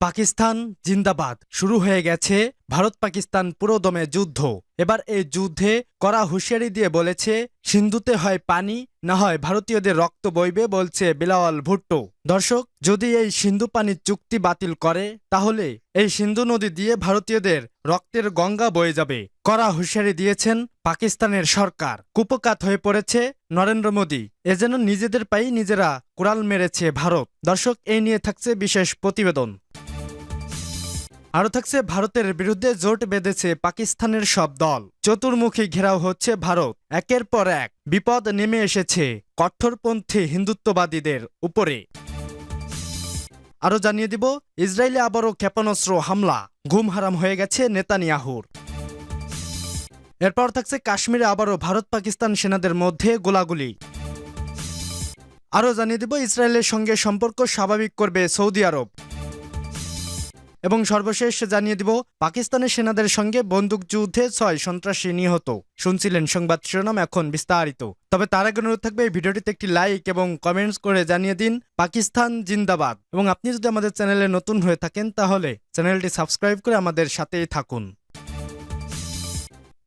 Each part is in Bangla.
পাকিস্তান জিন্দাবাদ। শুরু হয়ে গেছে ভারত পাকিস্তান পুরোদমে যুদ্ধ। এবার এই যুদ্ধে কড়া হুঁশিয়ারি দিয়ে বলেছে, সিন্ধুতে হয় পানি, না হয় ভারতীয়দের রক্ত বইবে, বলছে বিলাওয়াল ভুট্টো। দর্শক, যদি এই সিন্ধু পানি চুক্তি বাতিল করে, তাহলে এই সিন্ধু নদী দিয়ে ভারতীয়দের রক্তের গঙ্গা বয়ে যাবে। কড়া হুঁশিয়ারি দিয়েছেন পাকিস্তানের সরকার। কুপকাত হয়ে পড়েছে নরেন্দ্র মোদী। এ যেন নিজেদের পাই নিজেরা কোরাল মেরেছে ভারত। দর্শক, এই নিয়ে থাকছে বিশেষ প্রতিবেদন। আরও থাকছে ভারতের বিরুদ্ধে জোট বেঁধেছে পাকিস্তানের সব দল। চতুর্মুখী ঘেরাও হচ্ছে ভারত। একের পর এক বিপদ নেমে এসেছে কঠোরপন্থী হিন্দুত্ববাদীদের উপরে। আরও জানিয়ে দিব, ইসরায়েলে আবারও ক্ষেপণাস্ত্র হামলা। ঘুম হারাম হয়ে গেছে নেতানিয়াহুর। এরপর থাকছে কাশ্মীরে আবারও ভারত পাকিস্তান সেনাদের মধ্যে গোলাগুলি। আরও জানিয়ে দিব, ইসরায়েলের সঙ্গে সম্পর্ক স্বাভাবিক করবে সৌদি আরব। এবং সর্বশেষ জানিয়ে দিব পাকিস্তানের সেনাদের সঙ্গে বন্দুকযুদ্ধে ছয় সন্ত্রাসী নিহত। শুনছিলেন সংবাদ শিরোনাম এখন বিস্তারিত। তবে তার আগে অনুরোধ থাকবে, এই ভিডিওটিতে একটি লাইক এবং কমেন্টস করে জানিয়ে দিন, পাকিস্তান জিন্দাবাদ। এবং আপনি যদি আমাদের চ্যানেলে নতুন হয়ে থাকেন, তাহলে চ্যানেলটি সাবস্ক্রাইব করে আমাদের সাথেই থাকুন।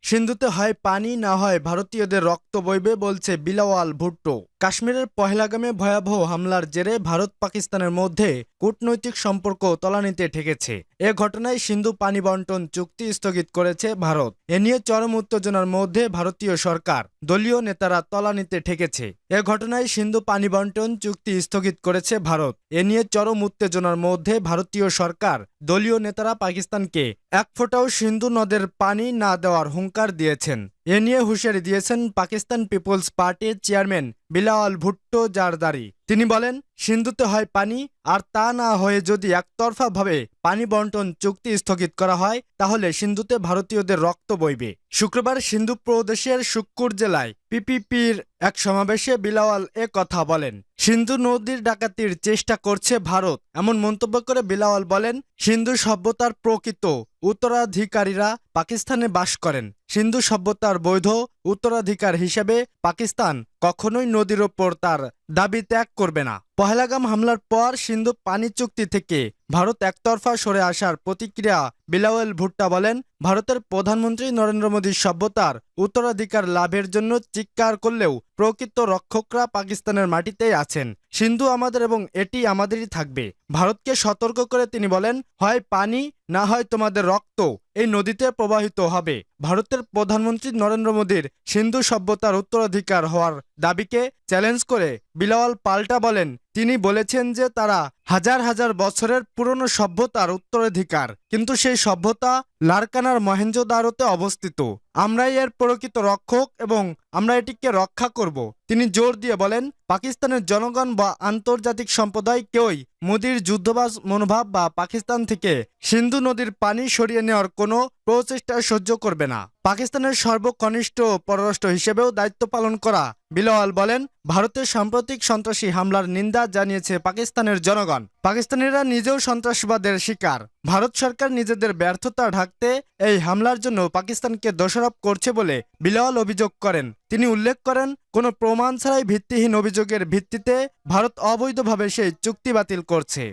সিন্ধুতে হয় পানি, না হয় ভারতীয়দের রক্ত বইবে বলছে বিলাওয়াল ভুট্টো। কাশ্মীরের পহেলাগামে ভয়াবহ হামলার জেরে ভারত পাকিস্তানের মধ্যে কূটনৈতিক সম্পর্ক তলানিতে ঠেকেছে। এ ঘটনায় সিন্ধু পানি বন্টন চুক্তি স্থগিত করেছে ভারত। এ নিয়ে চরম উত্তেজনার মধ্যে ভারতীয় সরকার দলীয় নেতারা তলানিতে ঠেকেছে। এ ঘটনায় সিন্ধু পানি বন্টন চুক্তি স্থগিত করেছে ভারত। এ নিয়ে চরম উত্তেজনার মধ্যে ভারতীয় সরকার দলীয় নেতারা পাকিস্তানকে এক ফোঁটাও সিন্ধু নদের পানি না দেওয়ার হুঙ্কার দিয়েছেন। এ নিয়ে হুঁশিয়ারি দিয়েছেন পাকিস্তান পিপলস পার্টির চেয়ারম্যান বিলাওয়াল ভুট্টো জারদারি। তিনি বলেন, সিন্ধুতে হয় পানি, আর তা না হয়ে যদি একতরফাভাবে পানি বন্টন চুক্তি স্থগিত করা হয় তাহলে সিন্ধুতে ভারতীয়দের রক্ত বইবে। শুক্রবার সিন্ধু প্রদেশের শুক্কুর জেলায় পিপিপির এক সমাবেশে বিলাওয়াল এ কথা বলেন। সিন্ধু নদীর ডাকাতির চেষ্টা করছে ভারত। এমন মন্তব্য করে বিলাওয়াল বলেন, সিন্ধু সভ্যতার প্রকৃত উত্তরাধিকারীরা পাকিস্তানে বাস করেন। সিন্ধু সভ্যতার বৈধ উত্তরাধিকার হিসেবে পাকিস্তান কখনোই নদীর ওপর তার দাবি ত্যাগ করবে না। পহেলাগাম হামলার পর সিন্ধু পানি চুক্তি থেকে ভারত একতরফা সরে আসার প্রতিক্রিয়া বিলাওয়েল ভুট্টা বলেন, ভারতের প্রধানমন্ত্রী নরেন্দ্র মোদীর সভ্যতার উত্তরাধিকার লাভের জন্য চিৎকার করলেও প্রকৃত রক্ষকরা পাকিস্তানের মাটিতেই আছেন। সিন্ধু আমাদের এবং এটি আমাদেরই থাকবে। ভারতকে সতর্ক করে তিনি বলেন, হয় পানি, না হয় তোমাদের রক্ত, এই নদীতে প্রবাহিত হবে। ভারতের প্রধানমন্ত্রী নরেন্দ্র মোদীর সিন্ধু সভ্যতার উত্তরাধিকার হওয়ার দাবিকে চ্যালেঞ্জ করে বিলাওয়াল পাল্টা বলেন, তিনি বলেছেন যে তারা হাজার হাজার বছরের পুরনো সভ্যতার উত্তরাধিকার, কিন্তু সেই সভ্যতা লারকানার মহেঞ্জোদারোতে অবস্থিত। আমরাই এর প্রকৃত রক্ষক এবং আমরা এটিকে রক্ষা করব। তিনি জোর দিয়ে বলেন, পাকিস্তানের জনগণ বা আন্তর্জাতিক সম্প্রদায় কেউই মোদির যুদ্ধবাজ মনোভাব বা পাকিস্তান থেকে সিন্ধু নদীর পানি সরিয়ে নেওয়ার কোনো প্রচেষ্টা সহ্য করবে না। পাকিস্তানের সর্বকনিষ্ঠ পররাষ্ট্র হিসেবেও দায়িত্ব পালন করা, বিলাওয়াল বলেন ভারতের সাম্প্রতিক সন্ত্রাসী হামলার নিন্দা জানিয়েছে পাকিস্তানের জনগণ। পাকিস্তানিরা নিজেও সন্ত্রাসবাদের শিকার। ভারত সরকার নিজেদের ব্যর্থতা ঢাকতে এই হামলার জন্য পাকিস্তানকে দোষারোপ করছে বলে বিলাওয়াল অভিযোগ করেন। তিনি উল্লেখ করেন, কোনো প্রমাণ ছাড়াই ভিত্তিহীন অভিযোগের ভিত্তিতে ভারত অবৈধভাবে সেই চুক্তি বাতিল করছে।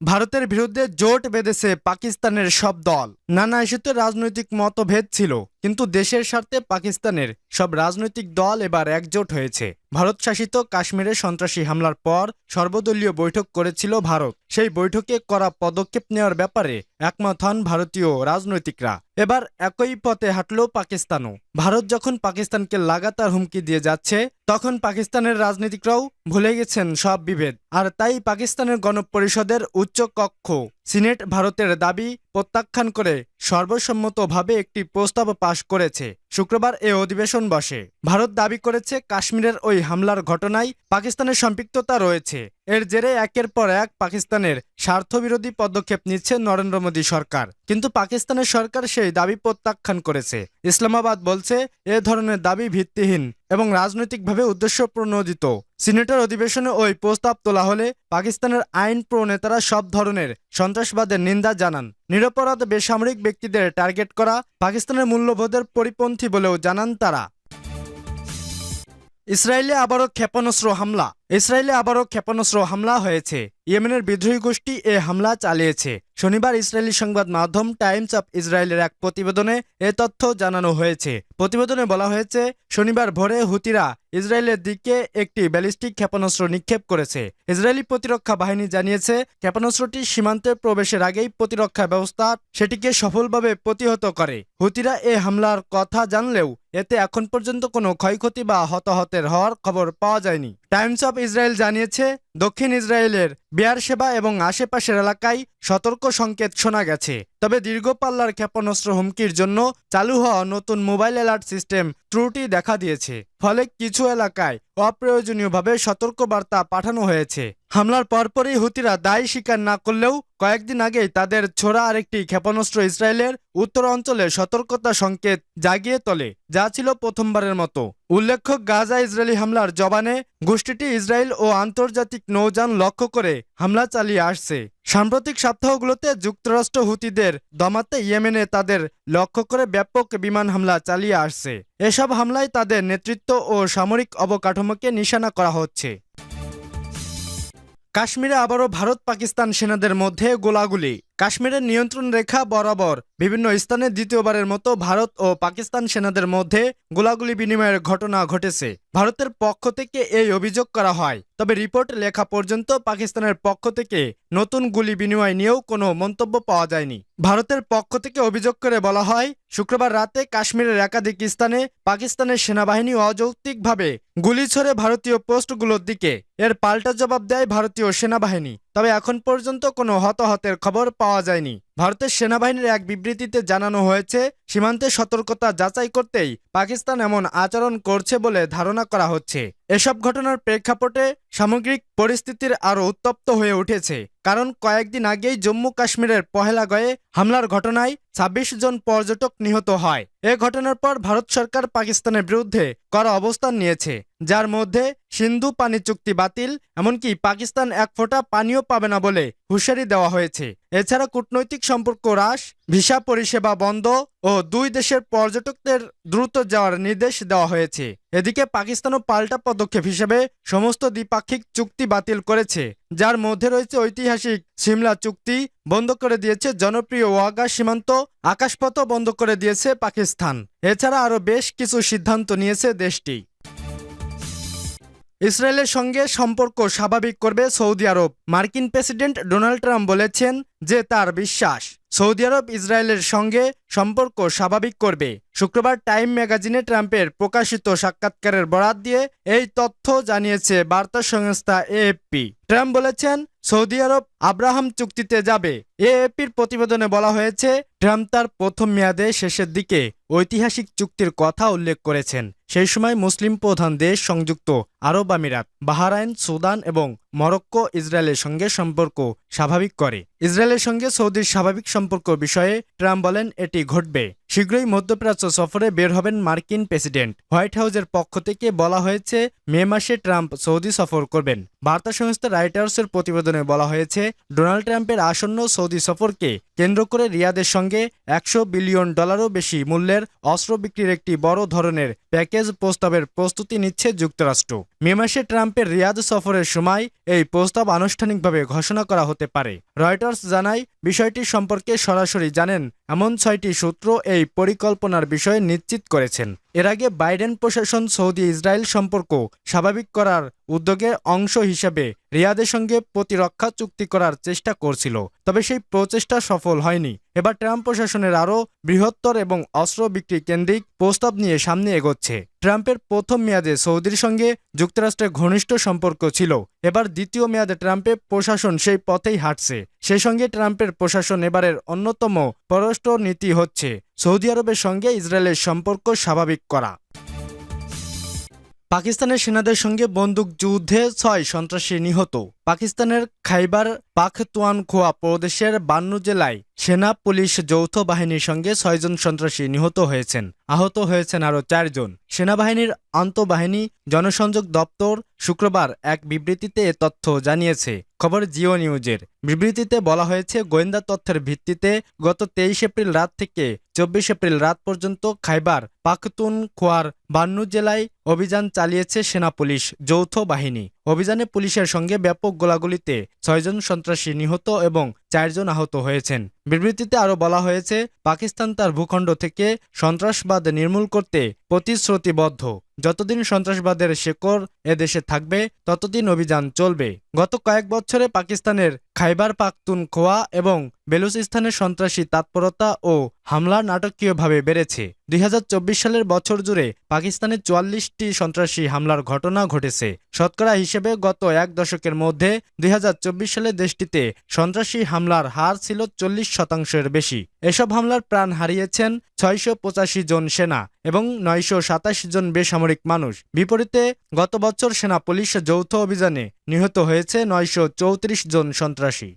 ভারতের বিরুদ্ধে জোট বেঁধেছে পাকিস্তানের সব দল। নানা ইস্যুতে রাজনৈতিক মতভেদ ছিল। কিন্তু দেশের স্বার্থে পাকিস্তানের সব রাজনৈতিক দল এবার একজোট হয়েছে। ভারত শাসিত কাশ্মীরে সন্ত্রাসী হামলার পর সর্বদলীয় বৈঠক করেছিল ভারত। সেই বৈঠকে করা পদক্ষেপ নেওয়ার ব্যাপারে একমত হন ভারতীয় রাজনৈতিকরা। এবার একই পথে হাঁটল পাকিস্তানও। ভারত যখন পাকিস্তানকে লাগাতার হুমকি দিয়ে যাচ্ছে, তখন পাকিস্তানের রাজনীতিকরাও ভুলে গেছেন সব বিভেদ। আর তাই পাকিস্তানের গণপরিষদের উচ্চ কক্ষ সিনেট ভারতের দাবি প্রত্যাখ্যান করে সর্বসম্মতভাবে একটি প্রস্তাব পাশ করেছে। শুক্রবার এ অধিবেশন বসে। ভারত দাবি করেছে, কাশ্মীরের ওই হামলার ঘটনায় পাকিস্তানের সম্পৃক্ততা রয়েছে। এর জেরে একের পর এক পাকিস্তানের স্বার্থবিরোধী পদক্ষেপ নিচ্ছে নরেন্দ্র মোদী সরকার। কিন্তু পাকিস্তানের সরকার সেই দাবি প্রত্যাখ্যান করেছে। ইসলামাবাদ বলছে, এ ধরনের দাবি ভিত্তিহীন এবং রাজনৈতিকভাবে উদ্দেশ্য প্রণোদিত সিনেটের অধিবেশনে ওই প্রস্তাব তোলা হলে পাকিস্তানের আইন প্রণেতারা সব ধরনের সন্ত্রাসবাদের নিন্দা জানান। নিরপরাধ বেসামরিক ব্যক্তিদের টার্গেট করা পাকিস্তানের মূল্যবোধের পরিপন্থী বলেও জানান তারা। ইসরায়েলে আবারও ক্ষেপণাস্ত্র হামলা। ইসরায়েলে আবারও ক্ষেপণাস্ত্র হামলা হয়েছে। ইয়েমেনের বিদ্রোহী গোষ্ঠী এ হামলা চালিয়েছে। শনিবার ইসরায়েলি সংবাদ মাধ্যম টাইমস অফ ইসরায়েলের এক প্রতিবেদনে এ তথ্য জানানো হয়েছে। প্রতিবেদনে বলা হয়েছে, শনিবার ভোরে হুতিরা ইসরায়েলের দিকে একটি ব্যালিস্টিক ক্ষেপণাস্ত্র নিক্ষেপ করেছে। ইসরায়েলি প্রতিরক্ষা বাহিনী জানিয়েছে, ক্ষেপণাস্ত্রটি সীমান্তে প্রবেশের আগেই প্রতিরক্ষা ব্যবস্থা সেটিকে সফলভাবে প্রতিহত করে। হুতিরা এ হামলার কথা জানলেও এতে এখন পর্যন্ত কোনো ক্ষয়ক্ষতি বা হতাহতের হওয়ার খবর পাওয়া যায়নি। টাইমস অফ ইসরায়েল জানিয়েছে, দক্ষিণ ইসরায়েলের বিয়ার সেবা এবং আশেপাশের এলাকায় সতর্ক সংকেত শোনা গেছে। তবে দীর্ঘ পাল্লার ক্ষেপণাস্ত্র হুমকির জন্য চালু হওয়া নতুন মোবাইল অ্যালার্ট সিস্টেম ত্রুটি দেখা দিয়েছে। ফলে কিছু এলাকায় অপ্রয়োজনীয়ভাবে সতর্কবার্তা পাঠানো হয়েছে। হামলার পরপরই হুতিরা দায়ী স্বীকার না করলেও কয়েকদিন আগেই তাদের ছোড়া আরেকটি ক্ষেপণাস্ত্র ইসরায়েলের উত্তর অঞ্চলে সতর্কতা সংকেত জাগিয়ে তোলে, যা ছিল প্রথমবারের মতো। উল্লেখ্য, গাজা ইসরায়েলি হামলার জবানে গোষ্ঠীটি ইসরায়েল ও আন্তর্জাতিক নৌযান লক্ষ্য করে হামলা চালিয়ে আসছে। সাম্প্রতিক সপ্তাহগুলোতে যুক্তরাষ্ট্র হুতিদের দমাতে ইয়েমেনে তাদের লক্ষ্য করে ব্যাপক বিমান হামলা চালিয়ে আসছে। এসব হামলায় তাদের নেতৃত্ব ও সামরিক অবকাঠামোকে নিশানা করা হচ্ছে। কাশ্মীরে আবারও ভারত পাকিস্তান সেনাদের মধ্যে গোলাগুলি। কাশ্মীরের নিয়ন্ত্রণ রেখা বরাবর বিভিন্ন স্থানে দ্বিতীয়বারের মতো ভারত ও পাকিস্তান সেনাদের মধ্যে গোলাগুলি বিনিময়ের ঘটনা ঘটেছে। ভারতের পক্ষ থেকে এই অভিযোগ করা হয়। তবে রিপোর্ট লেখা পর্যন্ত পাকিস্তানের পক্ষ থেকে নতুন গুলি বিনিময় নিয়েও কোনো মন্তব্য পাওয়া যায়নি। ভারতের পক্ষ থেকে অভিযোগ করে বলা হয়, শুক্রবার রাতে কাশ্মীরের একাধিক স্থানে পাকিস্তানের সেনাবাহিনী অযৌক্তিকভাবে গুলি ছড়ে ভারতীয় পোস্টগুলোর দিকে। এর পাল্টা জবাব দেয় ভারতীয় সেনাবাহিনী। তবে এখন পর্যন্ত কোনো হতাহতের খবর পাওয়া যায়নি। ভারতের সেনাবাহিনীর এক বিবৃতিতে জানানো হয়েছে, সীমান্তে সতর্কতা যাচাই করতেই পাকিস্তান এমন আচরণ করছে বলে ধারণা করা হচ্ছে। এসব ঘটনার প্রেক্ষাপটে সামগ্রিক পরিস্থিতির আরও উত্তপ্ত হয়ে উঠেছে, কারণ কয়েকদিন আগেই জম্মু কাশ্মীরের পহেলাগয়ে হামলার ঘটনায় ছাব্বিশ জন পর্যটক নিহত হয়। এ ঘটনার পর ভারত সরকার পাকিস্তানের বিরুদ্ধে কড়া অবস্থান নিয়েছে, যার মধ্যে সিন্ধু পানি চুক্তি বাতিল, এমনকি পাকিস্তান এক ফোঁটা পানিও পাবে না বলে হুঁশিয়ারি দেওয়া হয়েছে। এছাড়া কূটনৈতিক সম্পর্ক হ্রাস, ভিসা পরিষেবা বন্ধ ও দুই দেশের পর্যটকদের দ্রুত যাওয়ার নির্দেশ দেওয়া হয়েছে। এদিকে পাকিস্তানও পাল্টা পদক্ষেপ হিসেবে সমস্ত দ্বিপাক্ষিক চুক্তি বাতিল করেছে, যার মধ্যে রয়েছে ঐতিহাসিক সিমলা চুক্তি বন্ধ করে দিয়েছে জনপ্রিয় ওয়াগা সীমান্ত, আকাশপথও বন্ধ করে দিয়েছে পাকিস্তান। এছাড়া আরও বেশ কিছু সিদ্ধান্ত নিয়েছে দেশটি। ইসরায়েলের সঙ্গে সম্পর্ক স্বাভাবিক করবে সৌদি আরব। মার্কিন প্রেসিডেন্ট ডোনাল্ড ট্রাম্প বলেছেন যে তার বিশ্বাস, সৌদি আরব ইসরায়েলের সঙ্গে সম্পর্ক স্বাভাবিক করবে। শুক্রবার টাইম ম্যাগাজিনে ট্রাম্পের প্রকাশিত সাক্ষাৎকারের বরাত দিয়ে এই তথ্য জানিয়েছে বার্তা সংস্থা এএফপি। ট্রাম্প বলেছেন, সৌদি আরব আব্রাহাম চুক্তিতে যাবে। এএপির প্রতিবেদনে বলা হয়েছে ট্রাম্প তার প্রথম মেয়াদে শেষের দিকে ঐতিহাসিক চুক্তির কথা উল্লেখ করেছেন। সেই সময় মুসলিম প্রধান দেশ সংযুক্ত আরব আমিরাত, বাহারাইন, সুদান এবং মরক্কো ইসরায়েলের সঙ্গে সম্পর্ক স্বাভাবিক করে। ইসরায়েলের সঙ্গে সৌদির স্বাভাবিক সম্পর্ক বিষয়ে ট্রাম্প বলেন, এটি ঘটবে। শীঘ্রই মধ্যপ্রাচ্য সফরে বের হবেন মার্কিন প্রেসিডেন্ট। হোয়াইট হাউসের পক্ষ থেকে বলা হয়েছে, মে মাসে ট্রাম্প সৌদি সফর করবেন। বার্তা সংস্থা রাইটার্সের প্রতিবেদনে বলা হয়েছে, ডোনাল্ড ট্রাম্পের আসন্ন সৌদি সফরকে কেন্দ্র করে রিয়াদের সঙ্গে একশো বিলিয়ন ডলারও বেশি মূল্যের অস্ত্র বিক্রির একটি বড় ধরনের প্যাকেজ প্রস্তাবের প্রস্তুতি নিচ্ছে যুক্তরাষ্ট্র। মে মাসে ট্রাম্পের রিয়াদ সফরের সময় এই প্রস্তাব আনুষ্ঠানিকভাবে ঘোষণা করা হতে পারে। রয়টার্স জানায়, বিষয়টি সম্পর্কে সরাসরি জানেন এমন ছয়টি সূত্র এই পরিকল্পনার বিষয়ে নিশ্চিত করেছেন। এর আগে বাইডেন প্রশাসন সৌদি ইসরায়েল সম্পর্ক স্বাভাবিক করার উদ্যোগের অংশ হিসেবে রিয়াদের সঙ্গে প্রতিরক্ষা চুক্তি করার চেষ্টা করছিল, তবে সেই প্রচেষ্টা সফল হয়নি। এবার ট্রাম্প প্রশাসনের আরও বৃহত্তর এবং অস্ত্র বিক্রি কেন্দ্রিক প্রস্তাব নিয়ে সামনে এগোচ্ছে। ট্রাম্পের প্রথম মেয়াদে সৌদির সঙ্গে যুক্তরাষ্ট্রের ঘনিষ্ঠ সম্পর্ক ছিল, এবার দ্বিতীয় মেয়াদে ট্রাম্পের প্রশাসন সেই পথেই হাঁটছে। সেই সঙ্গে ট্রাম্পের প্রশাসন এবারের অন্যতম পররাষ্ট্র নীতি হচ্ছে সৌদি আরবের সঙ্গে ইসরায়েলের সম্পর্ক স্বাভাবিক করা। পাকিস্তানের সেনাদের সঙ্গে বন্দুক যুদ্ধে ছয় সন্ত্রাসী নিহত। পাকিস্তানের খাইবার পাখতুয়ানখোয়া প্রদেশের বান্নু জেলায় সেনা, পুলিশ, যৌথ বাহিনীর সঙ্গে ছয়জন সন্ত্রাসী নিহত হয়েছেন। আহত হয়েছেন আরও চারজন। সেনাবাহিনীর আন্তঃবাহিনী জনসংযোগ দপ্তর শুক্রবার এক বিবৃতিতে এ তথ্য জানিয়েছে। খবর জিও নিউজের। বিবৃতিতে বলা হয়েছে, গোয়েন্দা তথ্যের ভিত্তিতে গত তেইশ এপ্রিল রাত থেকে চব্বিশ এপ্রিল রাত পর্যন্ত খাইবার পাখতুনখোয়ার বান্নু জেলায় অভিযান চালিয়েছে সেনা, পুলিশ, যৌথ বাহিনী। অভিযানে পুলিশের সঙ্গে ব্যাপক গোলাগুলিতে ছয়জন সন্ত্রাসী নিহত এবং চারজন আহত হয়েছেন। বিবৃতিতে আরও বলা হয়েছে, পাকিস্তান তার ভূখণ্ড থেকে সন্ত্রাসবাদ নির্মূল করতে প্রতিশ্রুতিবদ্ধ। যতদিন সন্ত্রাসবাদের শেকড় এদেশে থাকবে, ততদিন অভিযান চলবে। গত কয়েক বছরে পাকিস্তানের খাইবার পাখতুনখোয়া এবং বেলুচিস্তানের সন্ত্রাসী তৎপরতা ও হামলা নাটকীয়ভাবে বেড়েছে। দুই সালের বছর জুড়ে পাকিস্তানে চুয়াল্লিশটি সন্ত্রাসী হামলার ঘটনা ঘটেছে। শতকরা হিসেবে গত এক দশকের মধ্যে দুই হাজার চব্বিশ সালে দেশটিতে সন্ত্রাসী হামলার হার ছিল চল্লিশ শতাংশের বেশি। এসব হামলার প্রাণ হারিয়েছেন ছয়শো পঁচাশি জন সেনা এবং নয়শো সাতাশি জন বেসামরিক মানুষ। বিপরীতে গত বছর সেনা পুলিশ যৌথ অভিযানে নিহত হয়েছে নয়শো জন সন্ত্রাসী।